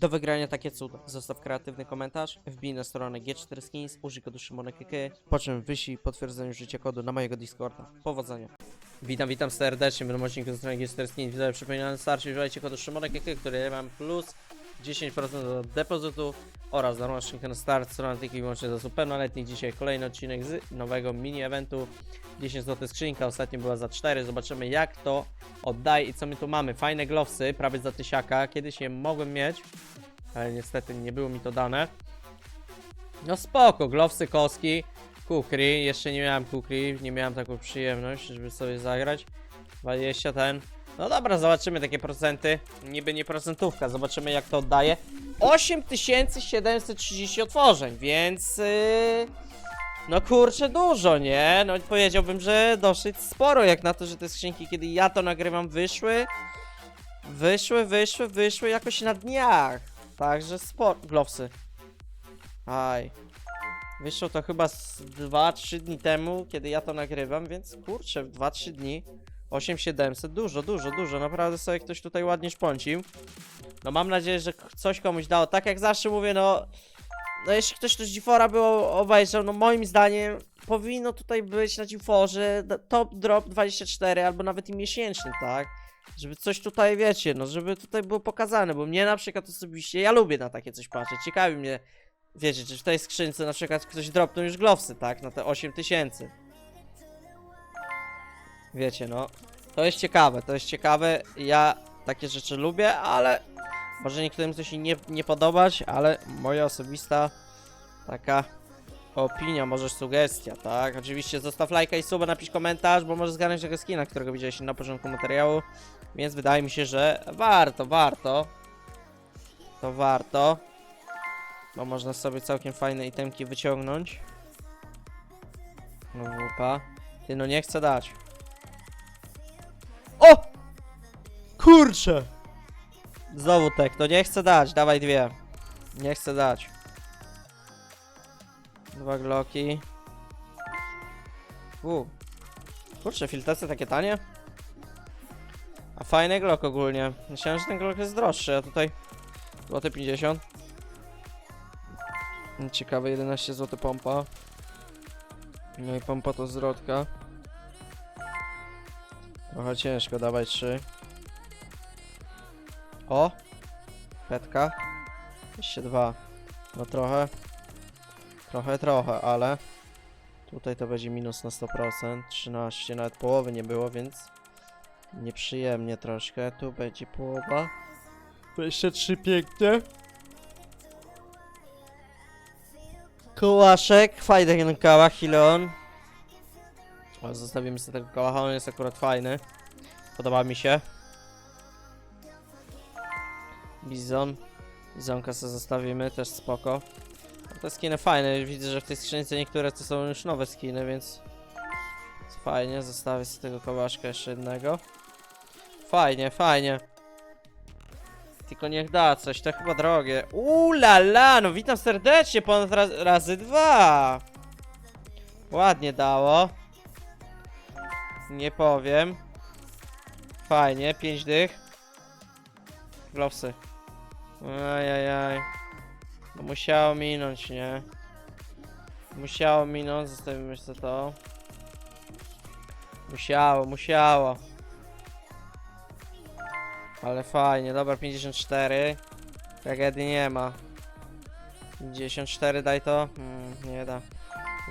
Do wygrania takie cuda. Zostaw kreatywny komentarz, wbij na stronę G4 Skins, użyj kodu SzymonekK, po czym wyślij potwierdzenie użycia kodu na mojego Discorda. Powodzenia. Witam, witam serdecznie w nowym odcinku ze strony G4 Skins. Widzowie, przypominam, starcie używajcie kodu SzymonekK, który mam plus 10% do depozytu oraz skrzynkę na start, strona tylko i wyłącznie pełnoletnich. Dzisiaj kolejny odcinek z nowego mini-eventu. 10 zł skrzynka, ostatnio była za 4. Zobaczymy jak to oddaje i co my tu mamy. Fajne glowsy, prawie za tysiaka. Kiedyś je mogłem mieć, ale niestety nie było mi to dane. No spoko, glowsy, koski, kukri. Jeszcze nie miałem kukri, nie miałem taką przyjemność, żeby sobie zagrać. 20 ten. No dobra, zobaczymy takie procenty. Niby nie procentówka, zobaczymy jak to oddaje. 8730 otworzeń, więc... Yy... No kurczę, dużo, nie? No powiedziałbym, że dosyć sporo, jak na to, że te skrzynki, kiedy ja to nagrywam, wyszły. Wyszły, wyszły, wyszły jakoś na dniach. Także sporo. Glowsy. Aj. Wyszło to chyba z 2-3 dni temu, kiedy ja to nagrywam, więc kurczę, w 2-3 dni 8700, dużo, dużo, dużo, naprawdę sobie ktoś tutaj ładnie szpącił. No mam nadzieję, że coś komuś dało, tak jak zawsze mówię, no... No jeśli ktoś to z Gifora było obejrzał, no moim zdaniem powinno tutaj być na Giforze top drop 24 albo nawet i miesięczny, tak? Żeby coś tutaj, wiecie, no żeby tutaj było pokazane, bo mnie na przykład osobiście, ja lubię na takie coś patrzeć, ciekawi mnie, wiecie, czy w tej skrzynce na przykład ktoś dropnął już glowsy, tak? Na te 8000. Wiecie, no. To jest ciekawe, to jest ciekawe. Ja takie rzeczy lubię, ale może niektórym coś nie, nie podobać, ale moja osobista taka opinia, może sugestia, tak? Oczywiście zostaw lajka i suba, napisz komentarz, bo może zgarnąć tego skina, którego widziałeś na początku materiału. Więc wydaje mi się, że warto, warto. To warto. Bo można sobie całkiem fajne itemki wyciągnąć. No wupa. Ty no nie chcę dać. Kurczę! Znowu tek, to nie chcę dać, dawaj dwie. Nie chcę dać. Dwa gloki. U. Kurczę, filtresy takie tanie. A fajny glok ogólnie. Myślałem, że ten glok jest droższy, a tutaj złote 50. Ciekawe, 11 zł pompa. No i pompa to zwrotka. Trochę ciężko, dawaj 3. O! Petka. Jeszcze dwa. No trochę. Trochę, trochę, ale... Tutaj to będzie minus na 100%. 13, nawet połowy nie było, więc... Nieprzyjemnie troszkę. Tu będzie połowa. 23 pięknie. Kołaszek, fajny ten kałach, Hilon. O, zostawimy sobie tego kałacha, on jest akurat fajny. Podoba mi się. Bizon. Bizonka sobie zostawimy, też spoko. Te skiny fajne, widzę, że w tej skrzynce niektóre to są już nowe skiny, więc... Fajnie, zostawię sobie tego kołaszka jeszcze jednego. Fajnie, fajnie. Tylko niech da coś, to chyba drogie. Uuu la la, no witam serdecznie, ponad raz, razy dwa. Ładnie dało. Nie powiem. Fajnie, pięć dych. Glowsy. Ajajaj. No musiało minąć, nie? Musiało minąć, zostawimy sobie to. Musiało, musiało. Ale fajnie, dobra, 54. Tragedii nie ma. 54 daj to? Hmm, nie da.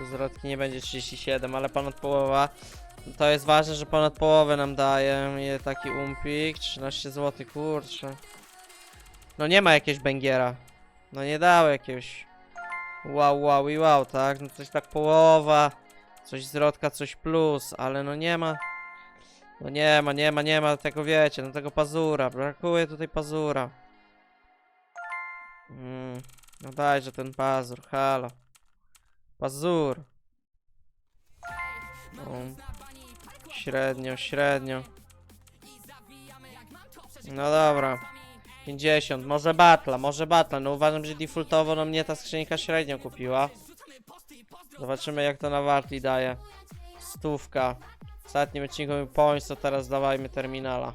Zwrotki nie będzie 37, ale ponad połowa. To jest ważne, że ponad połowę nam daje. Taki umpik, 13 zł, kurczę. No nie ma jakiegoś bęgiera. No nie dało jakiegoś. Wow, wow i wow, tak? No coś tak połowa. Coś zwrotka, coś plus, ale no nie ma. No nie ma, nie ma, nie ma tego wiecie, no tego pazura. Brakuje tutaj pazura. Mm, no dajże ten pazur, halo. Pazur. No. Średnio, średnio. No dobra. 50, może batla, może batla. No uważam, że defaultowo no mnie ta skrzynka średnio kupiła. Zobaczymy jak to na wartli daje. Stówka. W ostatnim odcinku points, to teraz dawajmy terminala.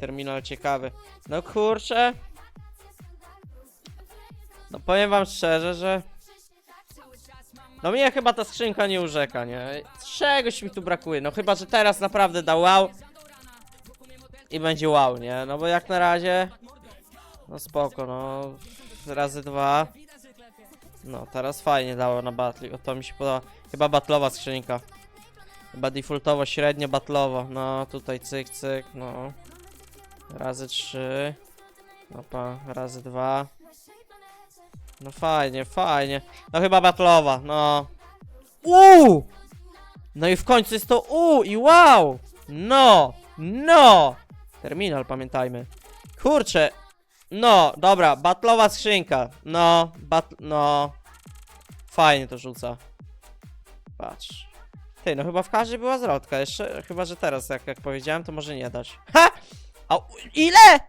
Terminal ciekawy. No kurczę. No powiem wam szczerze, że... No mnie chyba ta skrzynka nie urzeka, nie? Czegoś mi tu brakuje, no chyba, że teraz naprawdę da wow. I będzie wow, nie? No bo jak na razie... No spoko, no... Razy dwa. No, teraz fajnie dało na battle, o to mi się podoba. Chyba battlowa skrzynka. Chyba defaultowo, średnio battlowo. No, tutaj cyk, cyk, no. Razy trzy. No pa, razy dwa. No fajnie, fajnie. No chyba battlowa, no. Uuu! No i w końcu jest to U i wow! No! No! Terminal, pamiętajmy. Kurczę. No, dobra, battlowa skrzynka. No, bat... no. Fajnie to rzuca. Patrz. Ty, no chyba w każdej była zwrotka, jeszcze, chyba, że teraz, jak, jak powiedziałem, to może nie dać. Ha! A, ile?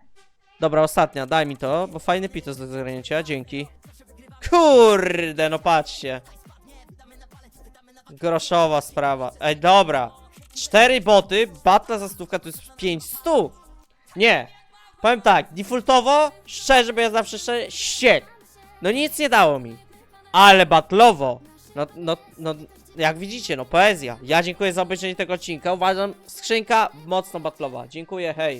Dobra, ostatnia, daj mi to, bo fajny pitos do zagranięcia, dzięki. Kurde, no patrzcie. Groszowa sprawa. Ej, dobra. Cztery boty, batla za stówka to jest 500. Nie. Powiem tak, defaultowo, szczerze, bo ja zawsze szczerze, ściek. No nic nie dało mi. Ale batlowo. No, no, no, jak widzicie, no poezja. Ja dziękuję za obejrzenie tego odcinka. Uważam, skrzynka mocno batlowa. Dziękuję, hej.